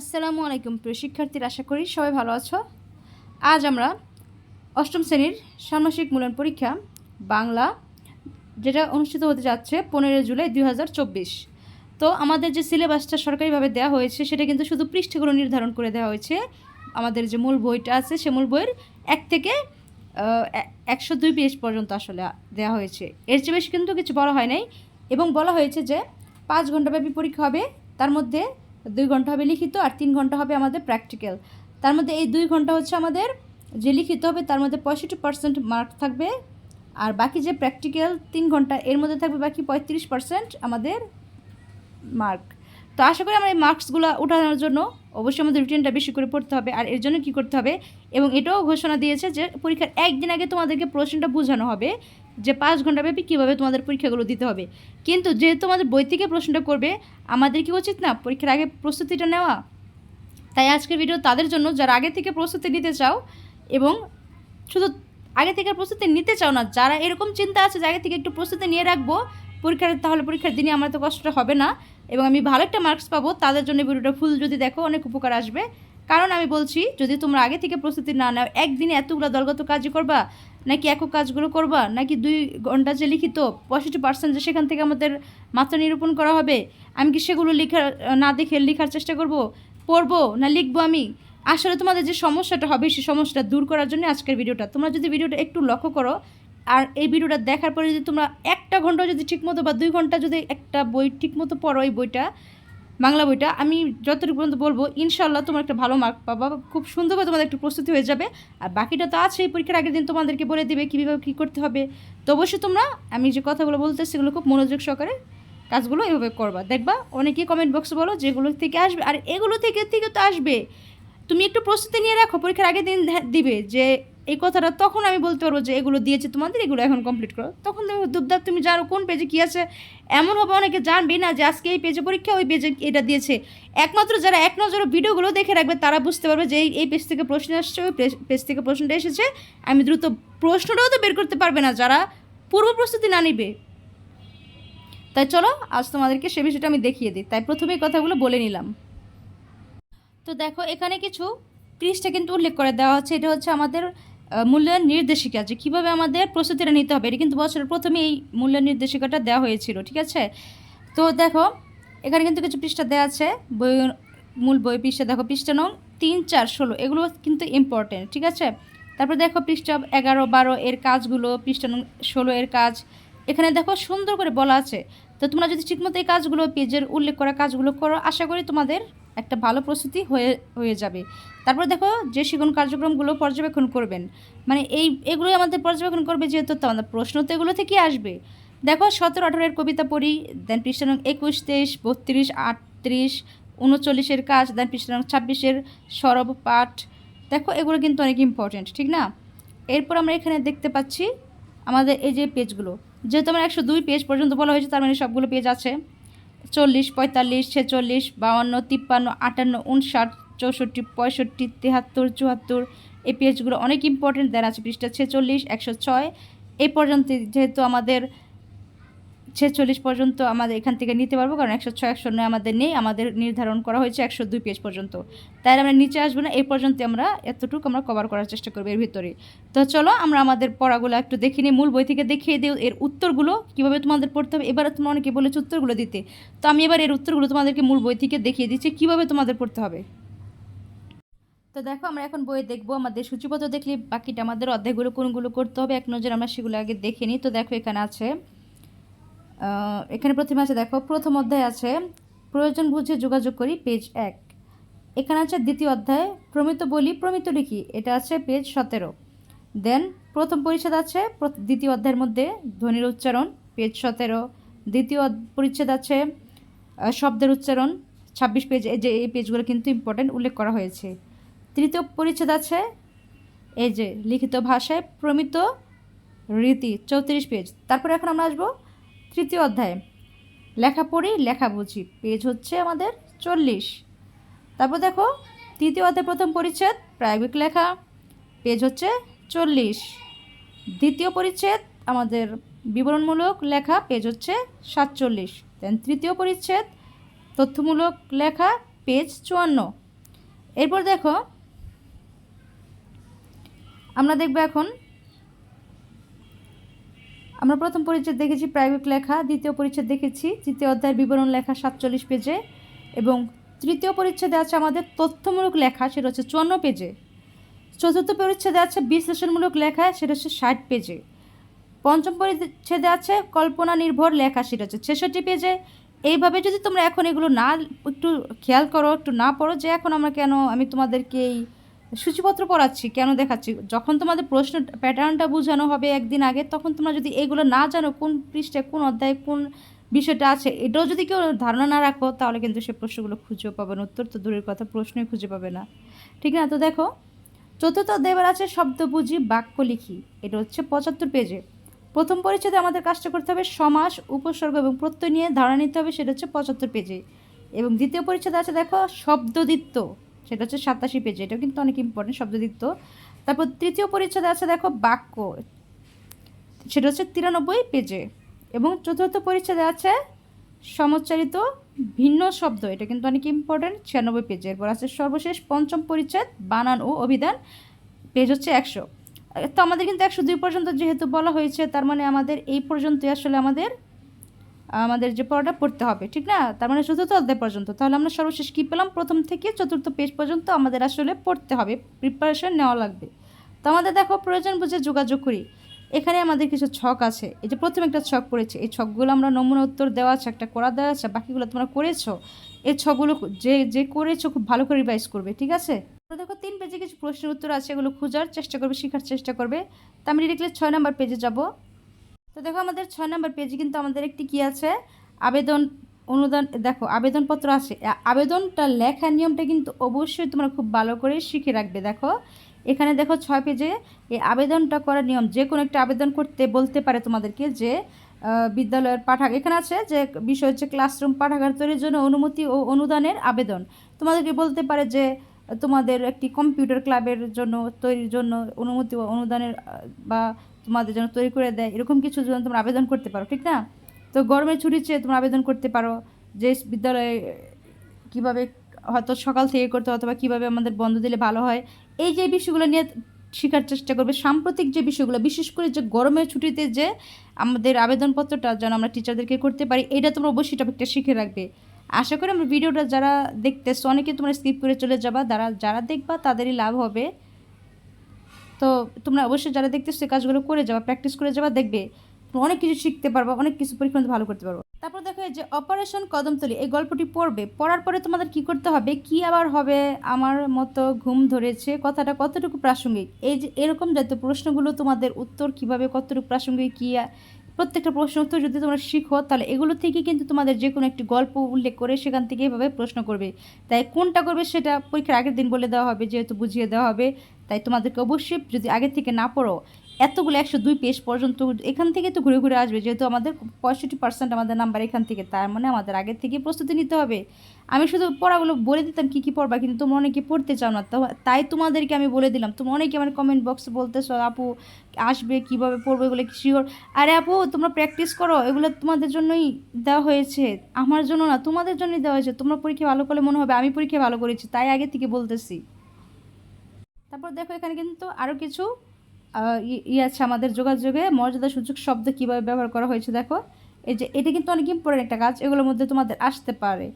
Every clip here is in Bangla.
আসসালামু আলাইকুম, প্রিয় শিক্ষার্থীরা, আশা করি সবাই ভালো আছো। আজ আমরা অষ্টম শ্রেণির ষান্মাসিক মূল্যায়ন পরীক্ষা, বাংলা, যেটা অনুষ্ঠিত হতে যাচ্ছে পনেরোই জুলাই দু হাজার চব্বিশ। তো আমাদের যে সিলেবাসটা সরকারিভাবে দেওয়া হয়েছে, সেটা কিন্তু শুধু পৃষ্ঠগুলো নির্ধারণ করে দেওয়া হয়েছে। আমাদের যে মূল বইটা আছে, সে মূল বইয়ের এক থেকে একশো দুই পেজ পর্যন্ত আসলে দেওয়া হয়েছে। এর চেয়ে বেশি কিন্তু কিছু বলা হয় নাই। এবং বলা হয়েছে যে পাঁচ ঘন্টাব্যাপী পরীক্ষা হবে, তার মধ্যে দুই ঘণ্টা হবে লিখিত আর তিন ঘণ্টা হবে আমাদের প্র্যাকটিক্যাল তার মধ্যে এই দুই ঘণ্টা হচ্ছে আমাদের যে লিখিত হবে তার মধ্যে পঁয়ষট্টি পার্সেন্ট মার্ক থাকবে আর বাকি যে প্র্যাকটিক্যাল তিন ঘণ্টা এর মধ্যে থাকবে বাকি পঁয়ত্রিশ পার্সেন্ট আমাদের মার্ক তো আশা করি আমরা এই মার্কসগুলো উঠানোর জন্য অবশ্যই আমাদের রুটিনটা বেশি করে পড়তে হবে আর এর জন্য কী করতে হবে এবং এটাও ঘোষণা দিয়েছে যে পরীক্ষার একদিন আগে তোমাদেরকে প্রশ্নটা বোঝানো হবে যে পাঁচ ঘণ্টা ব্যাপী কীভাবে তোমাদের পরীক্ষাগুলো দিতে হবে। কিন্তু যেহেতু আমাদের বই থেকে প্রশ্নটা করবে, আমাদের কি উচিত না পরীক্ষার আগে প্রস্তুতিটা নেওয়া? তাই আজকের ভিডিও তাদের জন্য যারা আগে থেকে প্রস্তুতি নিতে চাও এবং শুধু আগে থেকে প্রস্তুতি নিতে চাও না, যারা এরকম চিন্তা আছে যে আগে থেকে একটু প্রস্তুতি নিয়ে রাখব, পরীক্ষার তাহলে পরীক্ষার দিনে আমার তো কষ্টটা হবে না এবং আমি ভালো একটা মার্কস পাবো, তাদের জন্য ভিডিওটা ফুল যদি দেখো অনেক উপকার আসবে। কারণ আমি বলছি, যদি তোমরা আগে থেকে প্রস্তুতি না নাও, একদিনে এতগুলো দলগত কাজই করবা নাকি একক কাজগুলো করবা? নাকি দুই ঘণ্টা যে লিখিত, পঁয়ষট্টি পার্সেন্ট যে সেখান থেকে আমাদের মাত্রা নিরূপণ করা হবে, আমি কি সেগুলো লেখার না দেখে লেখার চেষ্টা করব? পড়ব না লিখব আমি? আসলে তোমাদের যে সমস্যাটা হবে, সেই সমস্যাটা দূর করার জন্য আজকের ভিডিওটা। তোমরা যদি ভিডিওটা একটু লক্ষ্য করো, আর এই ভিডিওটা দেখার পরে যদি তোমরা একটা ঘণ্টা যদি ঠিকমতো বা দুই ঘণ্টা যদি একটা বই ঠিকমতো পড়ো এই বইটা বাংলা বইটা আমি যতটুকু পর্যন্ত বলব ইনশাল্লাহ তোমার একটা ভালো মার্ক পাবা। খুব সুন্দরভাবে তোমাদের একটু প্রস্তুতি হয়ে যাবে। আর বাকিটা তো আছে, পরীক্ষার আগের দিন তোমাদেরকে বলে দেবে কীভাবে কী করতে হবে। তো অবশ্যই তোমরা, আমি যে কথাগুলো বলতে সেগুলো খুব মনোযোগ সহকারে কাজগুলো এভাবে করবা। দেখবা, অনেকেই কমেন্ট বক্সে বলো যেগুলো থেকে আসবে। আর এগুলো থেকে থেকে তো আসবে। তুমি একটু প্রস্তুতি নিয়ে রাখো, পরীক্ষার আগের দিন দিবে যে এই কথাটা তখন আমি বলতে পারব যে এগুলো দিয়েছে তোমাদের, এগুলো এখন কমপ্লিট করো। তখন তুমি দুবদাব তুমি জানো কোন পেজে কী আছে। এমন হবে অনেকে জানবে না যে আজকে এই পেজে পরীক্ষা, ওই পেজে এটা দিয়েছে। একমাত্র যারা এক নজরে ভিডিওগুলো দেখে রাখবে, তারা বুঝতে পারবে যে এই পেজ থেকে প্রশ্ন আসছে, ওই পেজ থেকে প্রশ্নটা এসেছে। আমি দ্রুত প্রশ্নটাও তো বের করতে পারবে না, যারা পূর্ব প্রস্তুতি না নিবে। তাই চলো, আজ তোমাদেরকে সে বিষয়টা আমি দেখিয়ে দিই। তাই প্রথমেই কথাগুলো বলে নিলাম। তো দেখো, এখানে কিছু পৃষ্ঠা কিন্তু উল্লেখ করে দেওয়া হচ্ছে এটা হচ্ছে আমাদের মূল্যায়ন নির্দেশিকা যে কীভাবে আমাদের প্রস্তুতিটা নিতে হবে, এটা কিন্তু বছরের প্রথমে এই মূল্যায়ন নির্দেশিকাটা দেওয়া হয়েছিল, ঠিক আছে? তো দেখো, এখানে কিন্তু কিছু পৃষ্ঠা দেওয়া আছে, বই, মূল বই পৃষ্ঠা, দেখো পৃষ্ঠা নং তিন, চার, ষোলো, এগুলো কিন্তু ইম্পর্টেন্ট ঠিক আছে? তারপর দেখো পৃষ্ঠা এগারো, বারো এর কাজগুলো, পৃষ্ঠা ষোলো এর কাজ, এখানে দেখো সুন্দর করে বলা আছে তো তোমরা যদি ঠিকমতো এই কাজগুলো, পেজের উল্লেখ করা কাজগুলো করো, আশা করি তোমাদের একটা ভালো প্রস্তুতি হয়ে হয়ে যাবে। তারপর দেখো যে শিখন কার্যক্রমগুলো পর্যবেক্ষণ করবেন। মানে এই, এগুলোই আমাদের পর্যবেক্ষণ করবে যেহেতু আমাদের প্রশ্ন তো এগুলো থেকেই আসবে। দেখো সতেরো আঠারোর কবিতা পড়ি দেন পৃষ্ঠা একুশ, তেইশ, বত্রিশ, আটত্রিশ, উনচল্লিশের কাজ দেন পৃষ্ঠা ছাব্বিশের সরব পাঠ। দেখো এগুলো কিন্তু অনেক ইম্পর্টেন্ট ঠিক না? এরপর আমরা এখানে দেখতে পাচ্ছি আমাদের এই যে পেজগুলো। যেহেতু আমার একশো দুই পেজ পর্যন্ত বলা হয়েছে, তার মানে সবগুলো পেজ আছে। চল্লিশ, পঁয়তাল্লিশ, ছেচল্লিশ বাউান্ন তিপ্পান্ন, আটান্ন উনষাট চৌষট্টি, পঁয়ষট্টি, তেহাত্তর, চুয়াত্তর, এই পেজগুলো অনেক ইম্পর্টেন্ট দেন আছে পৃষ্ঠা ছেচল্লিশ, একশো ছয়। এই পর্যন্ত যেহেতু আমাদের ছেচল্লিশ পর্যন্ত আমাদের এখান থেকে নিতে পারব, কারণ একশো ছয়, একশো নয় আমাদের নেই, আমাদের নির্ধারণ করা হয়েছে একশো দুই পেজ পর্যন্ত। তাই আমরা নিচে আসব না, এই পর্যন্ত আমরা এতটুকু আমরা কভার করার চেষ্টা করব এর ভিতরে। তো চলো আমরা আমাদের পড়াগুলো একটু দেখে নিই, মূল বই থেকে দেখিয়ে দিই এর উত্তরগুলো, কীভাবে তোমাদের পড়তে হবে। এবার তোমরা অনেকে বলেছ উত্তরগুলো দিতে। তো আমি এবার এর উত্তরগুলো তোমাদেরকে মূল বই থেকে দেখিয়ে দিচ্ছি, কীভাবে তোমাদের পড়তে হবে। তো দেখো আমরা এখন বইয়ে দেখব আমাদের সূচিপত্র দেখলে বাকিটা আমাদের অধ্যায়গুলো কোনগুলো করতে হবে, এক নজর আমরা সেগুলো আগে দেখে নিই। তো দেখো এখানে আছে এখানে প্রথমে আছে, দেখো, প্রথম অধ্যায় আছে, প্রয়োজন বুঝে যোগাযোগ করি, পেজ এক। এখানে আছে দ্বিতীয় অধ্যায়, প্রমিত বলি, প্রমিত লিখি, এটা আছে পেজ সতেরো। দেন প্রথম পরিচ্ছেদ আছে দ্বিতীয় অধ্যায়ের মধ্যে, ধ্বনির উচ্চারণ, পেজ সতেরো। দ্বিতীয় পরিচ্ছেদ আছে শব্দের উচ্চারণ, ছাব্বিশ পেজ, এই যে, এই পেজগুলো কিন্তু ইম্পর্টেন্ট উল্লেখ করা হয়েছে। তৃতীয় পরিচ্ছেদ আছে, এই যে, লিখিত ভাষায় প্রমিত রীতি, চৌত্রিশ পেজ। তারপরে এখন আমরা আসব তৃতীয় অধ্যায়। লেখা পড়ি, লেখা বুঝি। পেজ হচ্ছে আমাদের চল্লিশ। তারপর দেখো, তৃতীয় অধ্যায় প্রথম পরিচ্ছেদ, প্রায়োগিক লেখা। পেজ হচ্ছে চল্লিশ। দ্বিতীয় পরিচ্ছেদ, আমাদের বিবরণমূলক লেখা, পেজ হচ্ছে সাতচল্লিশ। দেন তৃতীয় পরিচ্ছেদ, তথ্যমূলক লেখা, পেজ চুয়ান্ন। এরপর দেখো, আমরা দেখব এখন আমরা প্রথম পরিচ্ছেদ দেখেছি প্রাইভেট লেখা, দ্বিতীয় পরিচ্ছেদ দেখেছি তৃতীয় অধ্যায়ের বিবরণ লেখা সাতচল্লিশ পেজে এবং তৃতীয় পরিচ্ছেদে আছে আমাদের তথ্যমূলক লেখা, সেটা হচ্ছে চুয়ান্ন পেজে। চতুর্থ পরিচ্ছেদে আছে বিশ্লেষণমূলক লেখা, সেটা হচ্ছে ষাট পেজে। পঞ্চম পরিচ্ছেদে আছে কল্পনা নির্ভর লেখা, সেটা হচ্ছে ছেষট্টি পেজে। এইভাবে যদি তোমরা এখন এগুলো না, একটু খেয়াল করো, একটু না পড়ো যে এখন আমরা কেন, আমি তোমাদেরকে এই সূচিপত্র পড়াচ্ছি, কেন দেখাচ্ছি? যখন তোমাদের প্রশ্ন প্যাটার্নটা বোঝানো হবে একদিন আগে, তখন তোমরা যদি এগুলো না জানো, কোন পৃষ্ঠে কোন অধ্যায়ে, কোন বিষয়টা আছে, এটাও যদি কেউ ধারণা না রাখো, তাহলে কিন্তু সে প্রশ্নগুলো খুঁজেও পাবে না, উত্তর তো দূরের কথা, প্রশ্নই খুঁজে পাবে না। ঠিক না? তো দেখো, চতুর্থ দেবার আছে শব্দ বুঝি, বাক্য লিখি, এটা হচ্ছে পঁচাত্তর পেজে। প্রথম পরিচ্ছেদে আমাদের কাজটা করতে হবে সমাস, উপসর্গ এবং প্রত্যয় নিয়ে, ধারণা নিতে হবে, সেটা হচ্ছে পঁচাত্তর পেজে। এবং দ্বিতীয় পরিচ্ছেদে আছে, দেখো শব্দদিত্য সেটা হচ্ছে সাতাশি পেজে এটাও কিন্তু অনেক ইম্পর্টেন্ট শব্দদিত্য তারপর তৃতীয় পরিচ্ছেদে আছে দেখো বাক্য, সেটা হচ্ছে তিরানব্বই পেজে এবং চতুর্থ পরিচ্ছেদে আছে সমচ্চারিত ভিন্ন শব্দ, এটা কিন্তু অনেক ইম্পর্টেন্ট ছিয়ানব্বই পেজে এরপর আছে সর্বশেষ পঞ্চম পরিচ্ছেদ, বানান ও অভিধান পেজ হচ্ছে একশো। তো আমাদের কিন্তু একশো দুই পর্যন্ত যেহেতু বলা হয়েছে, তার মানে আমাদের এই পর্যন্তই আসলে আমাদের আমাদের যে পড়াটা পড়তে হবে, ঠিক না? তার মানে চতুর্থ অধ্যায় পর্যন্ত। তাহলে আমরা সর্বশেষ কী পেলাম? প্রথম থেকে চতুর্থ পেজ পর্যন্ত আমাদের আসলে পড়তে হবে প্রিপারেশন নেওয়া লাগবে। তো আমাদের দেখো, প্রয়োজন বুঝে যোগাযোগ করি। এখানে আমাদের কিছু ছক আছে। এই যে প্রথম একটা ছক পড়েছে। এই ছকগুলো আমরা নমুনা উত্তর দেওয়া আছে, একটা করা দেওয়া আছে, বাকিগুলো তোমরা করেছ। এই ছকগুলো যে যে করেছ খুব ভালো করে রিভাইজ করবে, ঠিক আছে? দেখো, তিন পেজে কিছু প্রশ্নের উত্তর আছে, এগুলো খোঁজার চেষ্টা করবে, শেখার চেষ্টা করবে। তো আমি ডিরেক্টলি ছয় নম্বর পেজে যাব। তো দেখো আমাদের ছয় নম্বর পেজে কিন্তু আমাদের একটি কি আছে? আবেদন অনুদান, দেখো আবেদনপত্র আছে। আবেদনটা লেখার নিয়মটা কিন্তু অবশ্যই তোমরা খুব ভালো করে শিখে রাখবে। দেখো, এখানে দেখো ছয় পেজে এই আবেদনটা করার নিয়ম, যে কোনো একটা আবেদন করতে বলতে পারে তোমাদেরকে যে বিদ্যালয়ের পাঠাগার, এখানে আছে যে বিষয় হচ্ছে ক্লাসরুম পাঠাগার তৈরির জন্য অনুমতি ও অনুদানের আবেদন। তোমাদেরকে বলতে পারে যে, তোমাদের একটি কম্পিউটার ক্লাবের জন্য তৈরির জন্য অনুমতি ও অনুদানের বা তোমাদের জন্য তৈরি করে দেয়, এরকম কিছু জন্য তোমরা আবেদন করতে পারো, ঠিক না? তো গরমের ছুটি চেয়ে তোমরা আবেদন করতে পারো, যে বিদ্যালয়ে কীভাবে হয়তো সকাল থেকে করতে অথবা কীভাবে আমাদের বন্ধ দিলে ভালো হয়, এই যে বিষয়গুলো নিয়ে শেখার চেষ্টা করবে, সাম্প্রতিক যে বিষয়গুলো, বিশেষ করে যে গরমের ছুটিতে যে আমাদের আবেদনপত্রটা যেন আমরা টিচারদেরকে করতে পারি, এটা তোমরা অবশ্যই টপিকটা শিখে রাখবে। আশা করি আমার ভিডিওটা যারা দেখতেছো, অনেকে তোমরা স্কিপ করে চলে যাবা, যারা যারা দেখবা তাদেরই লাভ হবে। তো তোমরা অবশ্যই যারা দেখতেছো এই কাজগুলো করে যাবা প্র্যাকটিস করে যাবা দেখবে অনেক কিছু শিখতে পারবা, অনেক কিছু পরীক্ষা ভালো করতে পারব। তারপর দেখো যে অপারেশন কদমতলি, এই গল্পটি পড়বে, পড়ার পরে তোমাদের কি করতে হবে, কি আবার হবে, আমার মতো ঘুম ধরেছে, কথাটা কতটুকু প্রাসঙ্গিক? এই যে এরকম জাতীয় প্রশ্নগুলো তোমাদের উত্তর কীভাবে, কতটুকু প্রাসঙ্গিক, কী প্রত্যেকটা প্রশ্ন উত্তর যদি তোমরা শিখো, তাহলে এগুলো থেকে কিন্তু তোমাদের যে কোনো একটি গল্প উল্লেখ করে সেখান থেকে এভাবে প্রশ্ন করবে। তাই কোনটা করবে সেটা পরীক্ষার আগের দিন বলে দেওয়া হবে, যেহেতু বুঝিয়ে দেওয়া হবে। তাই তোমাদেরকে অবশ্যই যদি আগে থেকে না পড়ো, এতগুলো একশো দুই পেজ পর্যন্ত এখান থেকে তো ঘুরে ঘুরে আসবে, যেহেতু আমাদের পঁয়ষট্টি পার্সেন্ট আমাদের নাম্বার এখান থেকে, তার মানে আমাদের আগের থেকে প্রস্তুতি নিতে হবে। আমি শুধু পড়াগুলো বলে দিতাম কী কী পড়বা, কিন্তু তোমরা অনেকে পড়তে চাও না তাই তোমাদেরকে আমি বলে দিলাম। তোমরা অনেকে আমার কমেন্ট বক্সে বলতেছো, আপু, আসবে, কীভাবে পড়বে, এগুলো কি শিওর আরে আপু, তোমরা প্র্যাকটিস করো, এগুলো তোমাদের জন্যই দেওয়া হয়েছে, আমার জন্য না, তোমাদের জন্যই দেওয়া হয়েছে, তোমরা পরীক্ষা ভালো করলে মনে হবে আমি পরীক্ষা ভালো করেছি, তাই আগে থেকে বলতেছি। তারপর দেখো এখানে কিন্তু আরও কিছু ই- আছে আমাদের যোগাযোগে, মর্যাদা সূচক শব্দ কীভাবে ব্যবহার করা হয়েছে দেখো। এই যে, এটা কিন্তু অনেক ইম্পর্টেন্ট একটা কাজ, এগুলোর মধ্যে তোমাদের আসতে পারে।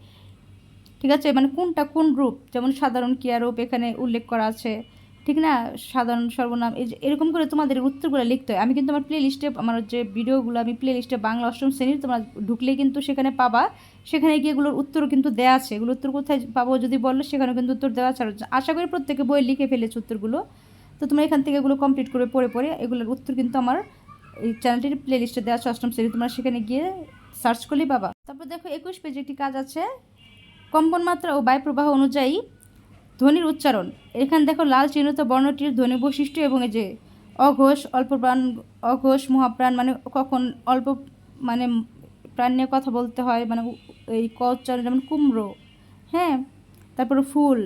ঠিক আছে? মানে কোনটা কোন রূপ যেমন সাধারণ ক্রিয়া রূপ এখানে উল্লেখ করা আছে। ঠিক না? সাধারণ, সর্বনাম, এই এরকম করে তোমাদের উত্তরগুলো লিখতে হয়। আমি কিন্তু আমার প্লে লিস্টে আমার যে ভিডিওগুলো আমি প্লে লিস্টে বাংলা অষ্টম শ্রেণির তোমরা ঢুকলেই কিন্তু সেখানে পাবা। সেখানে গিয়ে এগুলোর উত্তরও কিন্তু দেওয়া আছে। এগুলো উত্তর কোথায় পাবো যদি বলল সেখানেও কিন্তু উত্তর দেওয়া আছে। আশা করি প্রত্যেকে বই লিখে ফেলেছে উত্তরগুলো। তো তোমরা এখান থেকে এগুলো কমপ্লিট করে পড়ে পড়ে এগুলোর উত্তর কিন্তু আমার এই চ্যানেলটির প্লে লিস্টে দেওয়া আছে অষ্টম শ্রেণি। তোমরা সেখানে গিয়ে সার্চ করলেই পাবা। তারপর দেখো, একুশ পেজে একটি কাজ আছে। কম্পন মাত্রা ও বায়ুপ্রবাহ অনুযায়ী ধ্বনির উচ্চারণ। এখানে দেখো লাল চিহ্নিত বর্ণটির ধ্বনি বৈশিষ্ট্য এবং এই যে অঘোষ, অল্প প্রাণ, অঘোষ, মহাপ্রাণ মানে কখন অল্প মানে প্রাণ নিয়ে কথা বলতে হয় মানে এই ক উচ্চারণ যেমন কুমড়ো হ্যাঁ? তারপরে ফুল,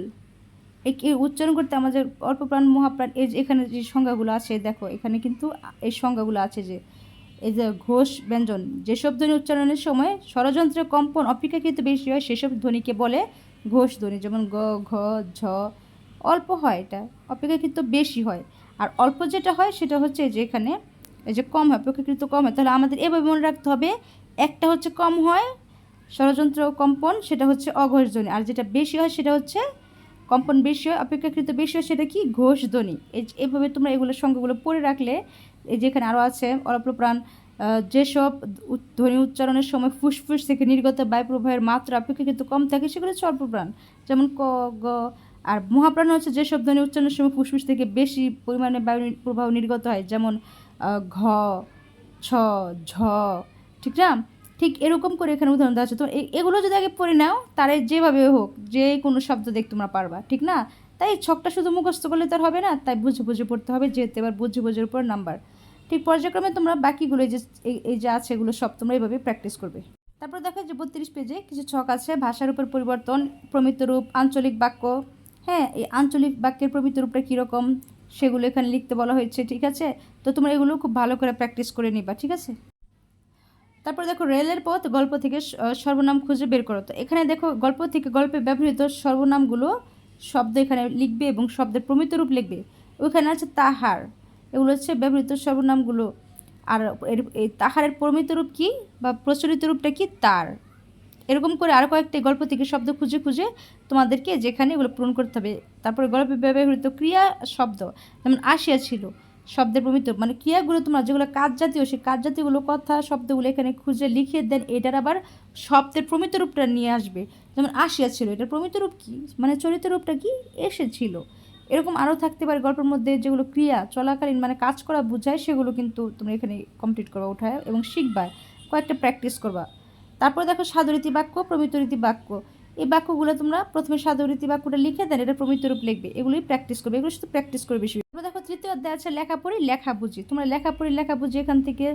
এই উচ্চারণ করতে আমাদের অল্প প্রাণ, মহাপ্রাণ, এই যে এখানে যে সংজ্ঞাগুলো আছে, দেখো এখানে কিন্তু এই সংজ্ঞাগুলো আছে যে, এই যে ঘোষ, ব্যঞ্জন, যেসব ধ্বনি উচ্চারণের সময় ষড়যন্ত্রের কম্পন অপেক্ষাকৃত বেশি হয়, সেসব ধ্বনিকে বলে ঘোষ ধ্বনি যেমন গ ঘ ঝ অল্প হয় এটা অপেক্ষাকৃত বেশি হয়। আর অল্প যেটা হয় সেটা হচ্ছে যে এখানে এই যে কম হয় অপেক্ষাকৃত কম হয় তাহলে আমাদের এভাবে মনে রাখতে হবে একটা হচ্ছে কম হয় ষড়যন্ত্র কম্পন সেটা হচ্ছে অঘোষধ্বনি আর যেটা বেশি হয় সেটা হচ্ছে কম্পন বেশি হয় অপেক্ষাকৃত বেশি হয় সেটা কি? ঘোষ ধ্বনি। এই এভাবে তোমরা এগুলো সংখ্যাগুলো পড়ে রাখলে এই যেখানে আরও আছে অল্পপ্রাণ আহ, যেসব ধ্বনি উচ্চারণের সময় ফুসফুস থেকে নির্গত বায়ু প্রবাহের মাত্রা অপেক্ষাকৃত কম থাকে, সেগুলো হচ্ছে অল্পপ্রাণ। যেমন ক, গ, আর মহাপ্রাণ হচ্ছে যেসব ধ্বনি উচ্চারণের সময় ফুসফুস থেকে বেশি পরিমাণে বায়ু প্রবাহ নির্গত হয়, যেমন ঘ, ছ, ঝ, ঠিক না? ঠিক এরকম করে এখানে উদাহরণ দেওয়া আছে। তো এগুলো যদি আগে পড়ে নাও তারে যেভাবে হোক, যে কোনো শব্দ দেখ তোমরা পারবা, ঠিক না? তাই ছকটা শুধু মুখস্থ করলে তো হবে না, তাই বুঝে বুঝে পড়তে হবে, যেহেতু এবার বুঝে বুঝের উপর নাম্বার। ঠিক পর্যায়ক্রমে তোমরা বাকিগুলো যে, এই- যে আছে এগুলো সব তোমরা এইভাবে প্র্যাকটিস করবে। তারপর দেখো যে বত্রিশ পেজে কিছু ছক আছে, ভাষার উপর পরিবর্তন, প্রমিত রূপ, আঞ্চলিক বাক্য। হ্যাঁ এই আঞ্চলিক বাক্যের প্রমিত রূপটা কীরকম সেগুলো এখানে লিখতে বলা হয়েছে, ঠিক আছে? তো তোমরা এগুলো খুব ভালো করে প্র্যাকটিস করে নিবা, ঠিক আছে? তারপর দেখো রেলের পথ, গল্প থেকে সর্বনাম খুঁজে বের করো। তো এখানে দেখো গল্প থেকে গল্পে ব্যবহৃত সর্বনামগুলো শব্দ এখানে লিখবে এবং শব্দের প্রমিত রূপ লিখবে। ওইখানে আছে তাহার। এগুলো হচ্ছে ব্যবহৃত সর্বনামগুলো। আর এর এই তাহারের প্রমিত রূপ কী বা প্রচলিত রূপটা কি? তার। এরকম করে আরও কয়েকটি গল্প থেকে শব্দ খুঁজে খুঁজে তোমাদেরকে যেখানে এগুলো পূরণ করতে হবে। তারপরে গল্পে ব্যবহৃত ক্রিয়া শব্দ, যেমন আসিয়া ছিল, শব্দের প্রমিত মানে ক্রিয়াগুলো তোমরা যেগুলো কাজ জাতীয়, সেই কাজ জাতীয়গুলো কথা, শব্দগুলো এখানে খুঁজে লিখে দেন, এটার আবার শব্দের প্রমিত রূপটা নিয়ে আসবে। যেমন আসিয়া ছিল, এটার প্রমিত রূপ কী? মানে চরিত রূপটা কি? এসেছিল। এরকম আরও থাকতে পারে গল্পের মধ্যে যেগুলো ক্রিয়া, চলাকালীন মানে কাজ করা বোঝায়, সেগুলো কিন্তু তোমরা এখানে কমপ্লিট করবা, উঠায় এবং শিখবা, কয়েকটা প্র্যাকটিস করবা। তারপর দেখো সাধুরীতি বাক্য প্রমিতরীতি বাক্য। এই বাক্যগুলো তোমরা প্রথমে সাধুরীতি বাক্যটা লিখে দেন, এটা প্রমিত রূপ লিখবে, এগুলোই প্র্যাকটিস করবে, এগুলো শুধু প্র্যাকটিস করবে বেশি। দেখো তৃতীয় অধ্যায় আছে লেখা পড়ি, লেখা বুঝি। তোমরা লেখা পড়ি, লেখা বুঝি, এখান থেকে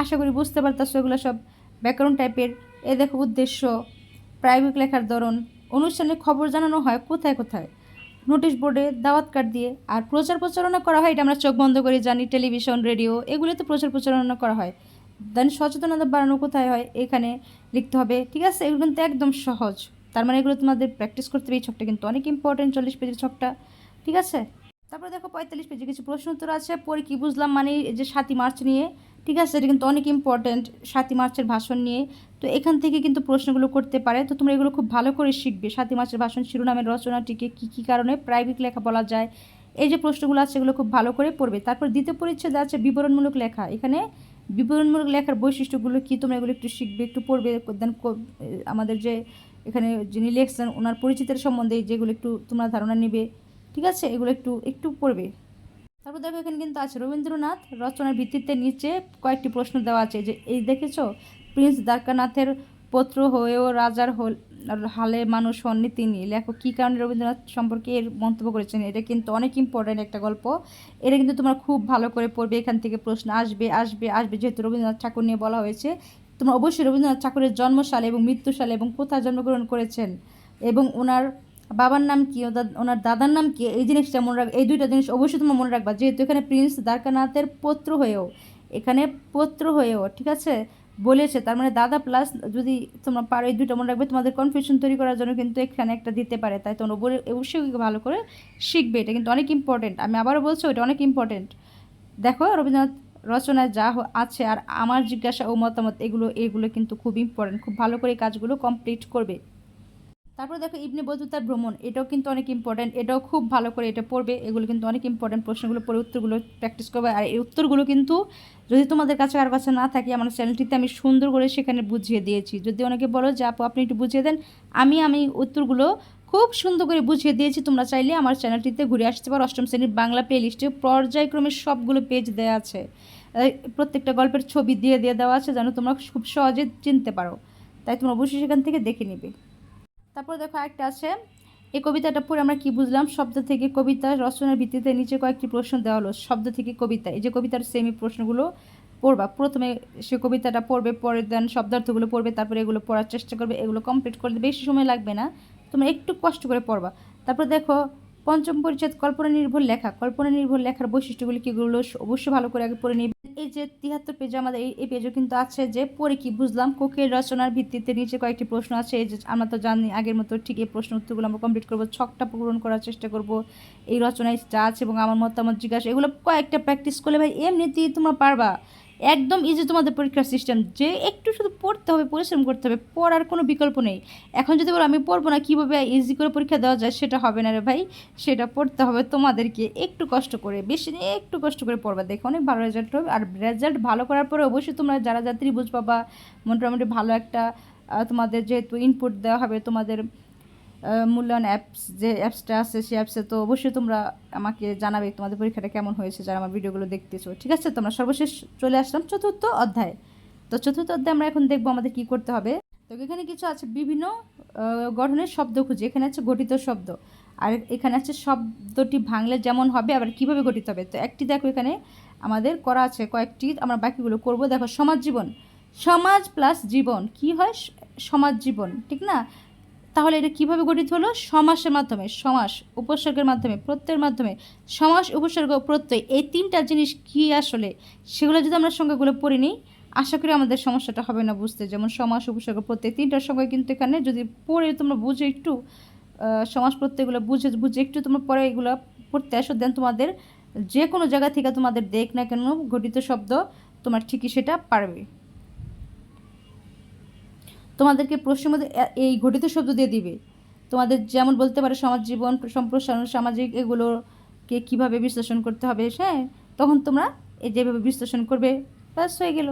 আশা করি বুঝতে পারতাছো এগুলো সব ব্যাকরণ টাইপের। এ দেখো উদ্দেশ্য প্রাইভেট লেখার ধরন অনুষ্ঠানে খবর জানানো হয় কোথায় কোথায়? নোটিশ বোর্ডে দাওয়াত কার্ড দিয়ে আর প্রচার প্রচারণা করা হয়, এটা আমরা চোখ বন্ধ করে, জানি টেলিভিশন, রেডিও, এগুলোতে প্রচার প্রচারণা করা হয়। দেন সচেতনতা বাড়ানো কোথায় হয়, এখানে লিখতে হবে, ঠিক আছে? এগুলো কিন্তু একদম সহজ। তার মানে এগুলো তোমাদের প্র্যাকটিস করতে হবে, এই ছকটা কিন্তু অনেক ইম্পর্টেন্ট চল্লিশ পেজের ছকটা, ঠিক আছে? তারপরে দেখো পঁয়তাল্লিশ পেজে কিছু প্রশ্ন উত্তর আছে, পরে কি বুঝলাম মানে যে সাতই মার্চ নিয়ে, ঠিক আছে? এটা কিন্তু অনেক ইম্পর্টেন্ট সাতই মার্চের ভাষণ নিয়ে। তো এখান থেকে কিন্তু প্রশ্নগুলো করতে পারে। তো তোমরা এগুলো খুব ভালো করে শিখবে। সাতই মার্চের ভাষণ শিরোনামের রচনাটিকে কী কী কারণে প্রাইভেট লেখা বলা যায়, এই যে প্রশ্নগুলো আছে এগুলো খুব ভালো করে পড়বে। তারপর দ্বিতীয় পরিচ্ছেদে আছে বিবরণমূলক লেখা। এখানে বিবরণমূলক লেখার বৈশিষ্ট্যগুলো কী তোমরা এগুলো একটু শিখবে, একটু পড়বে দেন আমাদের যে এখানে যিনি লিখছেন, ওনার পরিচিতের সম্বন্ধে যেগুলো একটু তোমরা ধারণা নেবে। ঠিক আছে? এগুলো একটু একটু পড়বে। তারপর দেখো এখানে কিন্তু আছে রবীন্দ্রনাথ রচনার ভিত্তিতে নিচে কয়েকটি প্রশ্ন দেওয়া আছে যে, এই দেখেছ? প্রিন্স দ্বারকানাথের পত্র হয়েও রাজার হল, হালে মানুষ হননি তিনি। লেখক কী কারণে রবীন্দ্রনাথ সম্পর্কে এর মন্তব্য করেছেন? এটা কিন্তু অনেক ইম্পর্ট্যান্ট একটা গল্প। এটা কিন্তু তোমরা খুব ভালো করে পড়বে, এখান থেকে প্রশ্ন আসবে আসবে আসবে। যেহেতু রবীন্দ্রনাথ ঠাকুর নিয়ে বলা হয়েছে, তোমরা অবশ্যই রবীন্দ্রনাথ ঠাকুরের জন্মসালে এবং মৃত্যুসালে এবং কোথায় জন্মগ্রহণ করেছেন? এবং ওনার বাবার নাম কি ওনার দাদার নাম কি, এই জিনিসটা মনে রাখ, এই দুইটা জিনিস অবশ্যই তোমরা মনে রাখবা। যেহেতু এখানে প্রিন্স দ্বারকানাথের পত্র হয়েও, এখানে পত্র হয়েও, ঠিক আছে, বলেছে, তার মানে দাদা প্লাস যদি তোমরা পারো, এই দুইটা মনে রাখবে, তোমাদের কনফিউশন তৈরি করার জন্য কিন্তু এখানে একটা দিতে পারে, তাই তোমরা বলে, অবশ্যই ভালো করে শিখবে, এটা কিন্তু অনেক ইম্পর্টেন্ট আমি আবারও বলছি এটা অনেক ইম্পর্টেন্ট দেখো, রবীন্দ্রনাথ রচনায় যা আছে, আর আমার জিজ্ঞাসা ও মতামত, এগুলো এগুলো কিন্তু খুব ইম্পর্টেন্ট খুব ভালো করে কাজগুলো কমপ্লিট করবে। তারপর দেখো ইবনে বতুতার ভ্রমণ, এটাও কিন্তু অনেক ইম্পর্টেন্ট এটাও খুব ভালো করে এটা পড়বে, এগুলো কিন্তু অনেক ইম্পর্টেন্ট প্রশ্নগুলো পড়ে, উত্তরগুলো প্র্যাকটিস করবে, আর এই উত্তরগুলো কিন্তু যদি তোমাদের কাছে আর কাছে না থাকে, আমার চ্যানেলটিতে আমি সুন্দর করে সেখানে বুঝিয়ে দিয়েছি। যদি অনেকে বলো যে, আপু, আপনি একটু বুঝিয়ে দেন, আমি আমি উত্তরগুলো খুব সুন্দর করে বুঝিয়ে দিয়েছি, তোমরা চাইলে আমার চ্যানেলটিতে ঘুরে আসতে পারো। অষ্টম শ্রেণির বাংলা প্লে লিস্টে পর্যায়ক্রমে সবগুলো পেজ দেওয়া আছে। প্রত্যেকটা গল্পের ছবি দিয়ে দিয়ে দেওয়া আছে, যেন তোমরা খুব সহজে চিনতে পারো। তাই তোমরা অবশ্যই সেখান থেকে দেখে নেবে। তারপর দেখো একটা আছে। এই কবিতাটা পড়ে আমরা কি বুঝলাম? শব্দ থেকে কবিতা রচনার ভিত্তিতে নিচে কয়েকটি প্রশ্ন দেওয়া হলো। শব্দ থেকে কবিতা, এই যে কবিতার সেমি প্রশ্নগুলো পড়বা। প্রথমে সে কবিতাটা পড়বে, পরে দেন শব্দার্থগুলো পড়বে, তারপরে এগুলো পড়ার চেষ্টা করবে, এগুলো কমপ্লিট করতে বেশি সময় লাগবে না। তোমরা একটু কষ্ট করে পড়বা। তারপর দেখো পঞ্চম পরিচ্ছেদ কল্পনা নির্ভর লেখা। কল্পনা নির্ভর লেখার বৈশিষ্ট্যগুলি কীগুলো অবশ্যই ভালো করে আগে পড়ে নিবে। এই যে তিয়াত্তর পেজে, আমাদের এই পেজও কিন্তু আছে যে পড়ে কি বুঝলাম, কোকের রচনার ভিত্তিতে নিচে কয়েকটি প্রশ্ন আছে। এই যে আমরা তো জানি আগের মতো ঠিক এই প্রশ্ন উত্তরগুলো আমরা কমপ্লিট করব, ছকটা পূরণ করার চেষ্টা করব, এই রচনায় যা আছে এবং আমার মতামত জিজ্ঞাসা, এগুলো কয়েকটা প্র্যাকটিস করলে ভাই এমনিতেই তোমরা পারবা। একদম ইজি তোমাদের পরীক্ষার সিস্টেম যে একটু শুধু পড়তে হবে, পরিশ্রম করতে হবে, পড়ার কোনো বিকল্প নেই। এখন যদি বলো আমি পড়ব না, কীভাবে ইজি করে পরীক্ষা দেওয়া যায় সেটা হবে না রে ভাই। সেটা পড়তে হবে তোমাদেরকে একটু কষ্ট করে, বেশি একটু কষ্ট করে পড়বা। দেখো অনেক ভালো রেজাল্ট হবে। আর রেজাল্ট ভালো করার পরে অবশ্যই তোমরা যারা যাত্রী বুঝ পাবা মোটামুটি ভালো একটা তোমাদের যেহেতু ইনপুট দেওয়া হবে তোমাদের মূল্যায়ন অ্যাপস যে অ্যাপসটা আছে, সেই অ্যাপসে তো অবশ্যই তোমরা আমাকে জানাবে তোমাদের পরীক্ষাটা কেমন হয়েছে, যারা আমার ভিডিওগুলো দেখতেছো। ঠিক আছে? তোমরা সর্বশেষ চলে আসলাম চতুর্থ অধ্যায়। তো চতুর্থ অধ্যায় আমরা এখন দেখব আমাদের কি করতে হবে। তো এখানে কিছু আছে, বিভিন্ন গঠনের শব্দ খুঁজে। এখানে আছে গঠিত শব্দ। আর এখানে আছে শব্দটি ভাঙলে যেমন হবে, আবার কীভাবে গঠিত হবে? তো একটি দেখো এখানে আমাদের করা আছে কয়েকটি, আমরা বাকিগুলো করব। দেখো, সমাজ জীবন। সমাজ প্লাস জীবন। কি হয়? সমাজ জীবন। ঠিক না? তাহলে এটা কীভাবে গঠিত হলো? সমাসের মাধ্যমে, সমাস উপসর্গের মাধ্যমে, প্রত্যয়ের মাধ্যমে। সমাস, উপসর্গ, প্রত্যয় এই তিনটা জিনিস কি আসলে? সেগুলো যদি আমরা সংখ্যাগুলো পড়ে নিই, আশা করি আমাদের সমস্যাটা হবে না বুঝতে। যেমন সমাস, উপসর্গ, প্রত্যয় তিনটার সঙ্গে কিন্তু এখানে যদি পড়ে তোমরা বুঝে একটু সমাস, প্রত্যয়গুলো বুঝে বুঝে একটু তোমরা পরে এগুলো পড়তে আসো দেন তোমাদের যে কোনো জায়গা থেকে তোমাদের দেখ না কেন গঠিত শব্দ, তোমার ঠিকই সেটা পারবে। তোমাদেরকে প্রশ্নের মধ্যে এই গঠিত শব্দ দিয়ে দিবে। তোমাদের যেমন বলতে পারে সমাজ জীবন, সম্প্রসারণ, সামাজিক এগুলোকে কীভাবে বিশ্লেষণ করতে হবে হ্যাঁ? তখন তোমরা এই যেভাবে বিশ্লেষণ করবে, ব্যাস হয়ে গেল।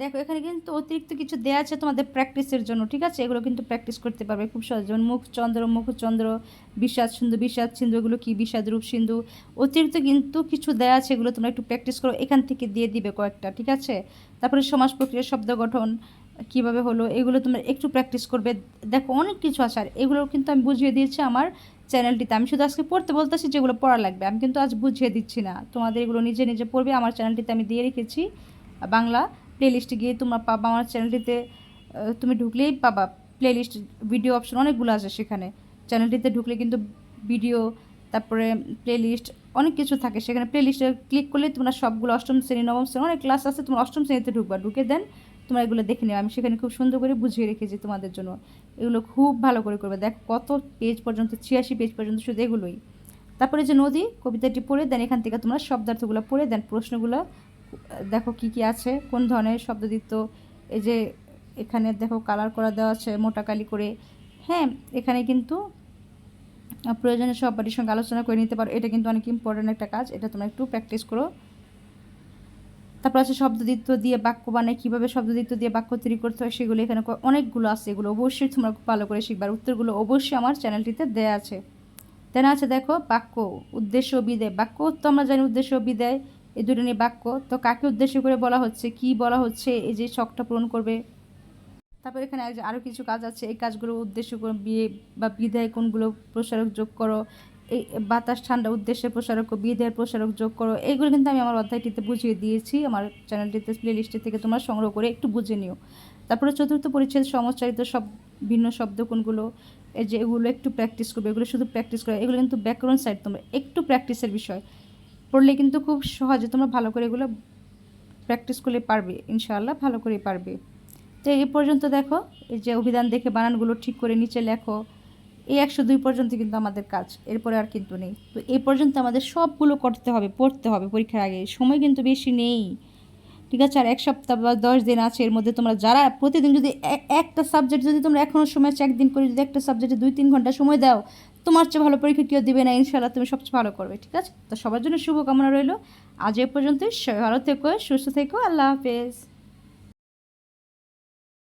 দেখো, এখানে কিন্তু অতিরিক্ত কিছু দেওয়া আছে তোমাদের প্র্যাকটিসের জন্য, ঠিক আছে? এগুলো কিন্তু প্র্যাকটিস করতে পারবে খুব সহজ। যেমন মুখচন্দ্র মুখচন্দ্র বিষাদ, সিন্ধু বিষাদ, সিন্ধু, এগুলো কি? বিষাদ রূপ, সিন্ধু। অতিরিক্ত কিন্তু কিছু দেওয়া আছে, এগুলো তোমরা একটু প্র্যাকটিস করো। এখান থেকে দিয়ে দিবে কয়েকটা, ঠিক আছে? তারপরে সমাজ প্রক্রিয়া, শব্দ গঠন কীভাবে হলো, এগুলো তোমরা একটু প্র্যাকটিস করবে। দেখো, অনেক কিছু আছে, আর এগুলো কিন্তু আমি বুঝিয়ে দিয়েছি আমার চ্যানেলটিতে আমি শুধু আজকে পড়তে বলতেছি যেগুলো পড়া লাগবে। আমি কিন্তু আজ বুঝিয়ে দিচ্ছি না। তোমাদের এগুলো নিজে নিজে পড়বে। আমার চ্যানেলটিতে আমি দিয়ে রেখেছি বাংলা প্লেলিস্টে গিয়ে তোমরা পাবা আমার চ্যানেলটিতে তুমি ঢুকলেই পাবা প্লেলিস্ট ভিডিও অপশন অনেকগুলো আছে সেখানে। চ্যানেলটিতে ঢুকলে কিন্তু ভিডিও তারপরে প্লেলিস্ট অনেক কিছু থাকে। সেখানে প্লেলিস্টে ক্লিক করলে তোমরা সবগুলো অষ্টম শ্রেণি, নবম শ্রেণি, অনেক ক্লাস আছে, তোমরা অষ্টম শ্রেণীতে ঢুকবা। ঢুকে দেন তোমরা এগুলো দেখে নেবে আমি সেখানে খুব সুন্দর করে বুঝিয়ে রেখেছি তোমাদের জন্য। এগুলো খুব ভালো করে করবে। দেখো কত পেজ পর্যন্ত ছিয়াশি পেজ পর্যন্ত শুধু এগুলোই। তারপরে যে নদী কবিতাটি পড়ে দেন এখান থেকে তোমরা শব্দার্থগুলো পড়ে দেন প্রশ্নগুলো দেখো কি কি আছে কোন ধরনের শব্দ দিত এই যে এখানে দেখো কালার করা দেওয়া আছে মোটা কালি করে। হ্যাঁ এখানে কিন্তু আহ, প্রয়োজনে সব বাড়ির সঙ্গে আলোচনা করে নিতে পারো। এটা কিন্তু অনেক ইম্পর্টেন্ট একটা কাজ। এটা তোমরা একটু প্র্যাকটিস করো। তারপর আছে শব্দদিত্ব দিয়ে বাক্য বানায়, কীভাবে শব্দদিত্ব দিয়ে বাক্য তৈরি করতে হয় সেগুলো এখানে অনেকগুলো আছে, এগুলো অবশ্যই তোমরা খুব ভালো করে শিখবার। উত্তরগুলো অবশ্যই আমার চ্যানেলটিতে দেয়া আছে। দেন আছে দেখো, বাক্য, উদ্দেশ্য বিদায়। বাক্য তো আমরা জানি উদ্দেশ্য বিদায়, এই দুটো নিয়ে বাক্য। তো কাকে উদ্দেশ্য করে বলা হচ্ছে, কি বলা হচ্ছে, এই যে শখটা পূরণ করবে। তারপর এখানে আরও কিছু কাজ আছে। এই কাজগুলো উদ্দেশ্য বিয়ে বা বিদায় কোনগুলো প্রসারক যোগ করো এই বাতাস, ঠান্ডা, উদ্দেশ্যে প্রসারক বিদায়ের প্রসারক যোগ করো। এইগুলো কিন্তু আমি আমার অধ্যায়টিতে বুঝিয়ে দিয়েছি। আমার চ্যানেলটিতে প্লে লিস্টে থেকে তোমরা সংগ্রহ করে একটু বুঝে নিও। তারপরে চতুর্থ পরিচ্ছেদ সমচ্চারিত সব, ভিন্ন শব্দ কোনগুলো? এই যে এগুলো একটু প্র্যাকটিস করবে, এগুলো শুধু প্র্যাকটিস করে, এগুলো কিন্তু ব্যাকরণ সাইড তোমরা একটু প্র্যাকটিসের বিষয়। পড়লে কিন্তু খুব সহজে তোমরা ভালো করে এগুলো প্র্যাকটিস করলে পারবে, ইনশাআল্লাহ ভালো করে পারবে। তো এই পর্যন্ত দেখো, এই যে অভিধান দেখে বানানগুলো ঠিক করে নিচে লেখো। এই একশো দুই পর্যন্ত কিন্তু আমাদের কাজ, এরপরে আর কিন্তু নেই। তো এই পর্যন্ত আমাদের সবগুলো করতে হবে, পড়তে হবে পরীক্ষার আগে, সময় কিন্তু বেশি নেই। ঠিক আছে? আর এক সপ্তাহ বা দশ দিন আছে, এর মধ্যে তোমরা যারা প্রতিদিন যদি একটা সাবজেক্ট যদি তোমরা এখনও সময় আছে একদিন করে যদি একটা সাবজেক্টে দুই, তিন ঘণ্টা সময় দাও, তোমার চেয়ে ভালো পরীক্ষা কেউ দেবে না ইনশাল্লাহ তুমি সবচেয়ে ভালো করবে, ঠিক আছে? তো সবার জন্য শুভকামনা রইল। আজ এ পর্যন্তই ভালো থেকো, সুস্থ থেকো, আল্লাহ হাফেজ।